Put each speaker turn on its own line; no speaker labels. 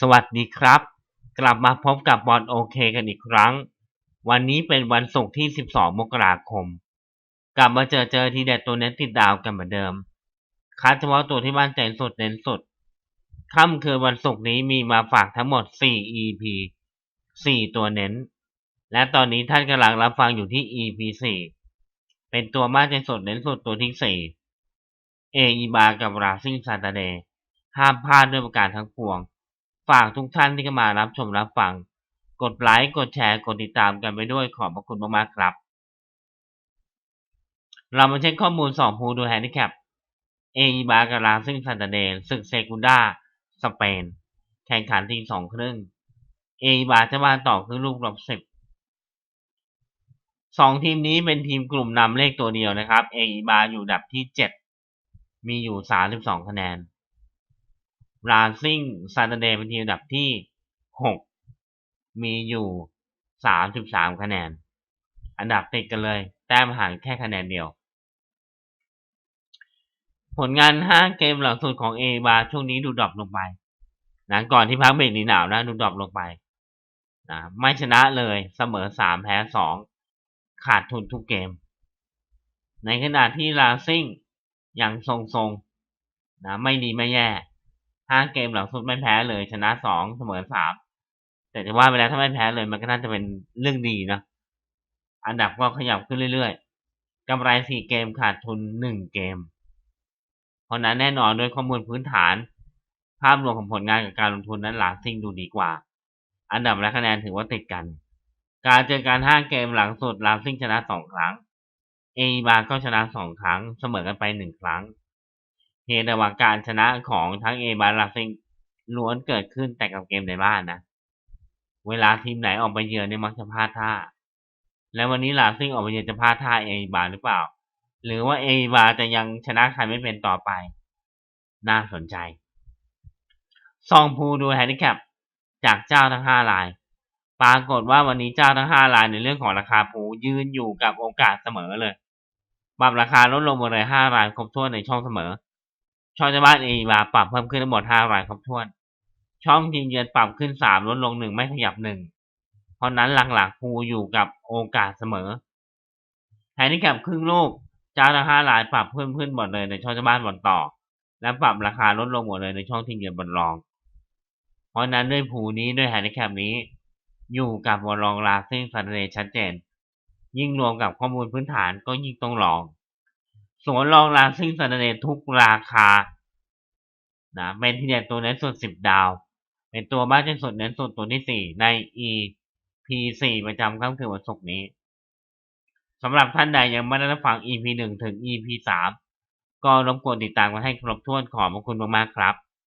สวัสดีครับ กลับมาพบกับบอลโอเคกันอีกครั้ง วันนี้เป็นวันศุกร์ที่ 12 มกราคม กลับมาเจอเจอทีเด็ดตัวเน้นติดดาวกันเหมือนเดิม คัดเฉพาะตัวที่มั่นใจสุดเน้นสุด ค่ำคืนวันศุกร์นี้มีมาฝากทั้งหมด 4 EP 4 ตัวเน้น และตอนนี้ท่านกำลังรับฟังอยู่ที่ EP 4 เป็นตัวมั่นใจสุดเน้นสุดตัวที่ 4 เออีบากับราซิงซานตาเดย์ห้ามพลาดด้วยประการทั้งปวง ฝากทุกท่านที่เข้ามารับชมรับฟัง กดไลค์กดแชร์กดติดตามกันไปด้วยขอบพระคุณมากๆครับ เรามาเช็คข้อมูล2ภูดูแฮนดิแคปเอีบากับลาซิงซันตาเดนศึกเซกุนดาสเปน แข่งขันทีสองครึ่งเอีบาจะมาต่อครึ่งลูกรอบสิบสองทีมนี้เป็นทีมกลุ่มนำเลขตัวเดียวนะครับเอีบาอยู่ดับที่เจ็ดมีอยู่สามสิบสองคะแนน ราซิงซันตเดเป็นทีมอันดับที่หกมีอยู่สามสิบสามคะแนน อันดับติดกันเลย แต้มห่างแค่คะแนนเดียว ผลงาน 5 เกมหลังสุดของเอบาช่วงนี้ดูดรอปลงไปนะก่อนที่พักเบรกหนีหนาวนะดูดรอปลงไปนะไม่ชนะเลยเสมอ 3 แพ้ 2 ขาดทุนทุกเกม ในขณะที่ลาซิ่งยังทรงๆนะไม่ดีไม่แย่ 5เกมหลังสุดไม่แพ้เลย ชนะ2เสมอ3แต่จะว่าไปแล้วถ้าไม่แพ้เลยมันก็น่าจะเป็นเรื่องดีนะ อันดับก็ขยับขึ้นเรื่อยๆกำไร4เกมขาดทุน1เกม เพราะนั้นแน่นอนโดยข้อมูลพื้นฐาน ภาพรวมของผลงานกับการลงทุนนั้นลาซิ่งดูดีกว่า อันดับและคะแนนถือว่าติดกัน การเจอการห้าเกมหลังสุดลาซิ่งชนะสองครั้ง เอบาก็ชนะสองครั้งเสมอกันไปหนึ่งครั้ง เหตุแต่ว่าการชนะของทั้งเอบาลาซิงล้วนเกิดขึ้นแต่กับเกมในบ้านนะ เวลาทีมไหนออกไปเยือนเนี่ยมักจะพลาดท่า แล้ววันนี้ลาซิงออกไปเยือนจะพลาดท่าเอบาหรือเปล่า หรือว่าเอบาจะยังชนะใครไม่เป็นต่อไป น่าสนใจ ซองพูดูแฮนดิแคปจากเจ้าทั้งห้าราย ปรากฏว่าวันนี้เจ้าทั้งห้ารายในเรื่องของราคาปูยืนอยู่กับโอกาสเสมอเลยปรับราคาลดลงมดเลยห้ารายครบถ้วนในช่องเสมอ ช่องเจ้าบ้านเอบาปรับเพิ่มขึ้นทั้งหมดห้ารายครบถ้วน ช่องทีมเยือนปรับขึ้นสามลดลงหนึ่งไม่ขยับหนึ่งเพราะนั้นหลักๆภูอยู่กับโอกาสเสมอแฮนดิแคปครึ่งลูกเจ้าทั้งห้ารายปรับเพิ่มขึ้นหมดเลยในช่องเจ้าบ้านบอลต่อ และปรับราคาลดลงหมดเลยในช่องทีมเยือนบอลรอง เพราะนั้นด้วยภูนี้ด้วยแฮนดิแคปนี้ อยู่กับบอลรองลาซิ่งซันเดชัดเจน ยิ่งรวมกับข้อมูลพื้นฐานก็ยิ่งต้องลอง สวนรองลาซิ่งซันเดทุกราคานะเป็นที่เด่นตัวเน้นสุดสิบดาว เป็นตัวบ้านที่สุดเน้นสุดตัวที่สี่ใน EP สี่ประจำค่ำคืนวันศุกร์นี้สำหรับท่านใดยังไม่ได้รับฟัง EP หนึ่งถึง EP สามก็รบกวนติดตามกันให้ครบถ้วนขอบคุณมากๆครับ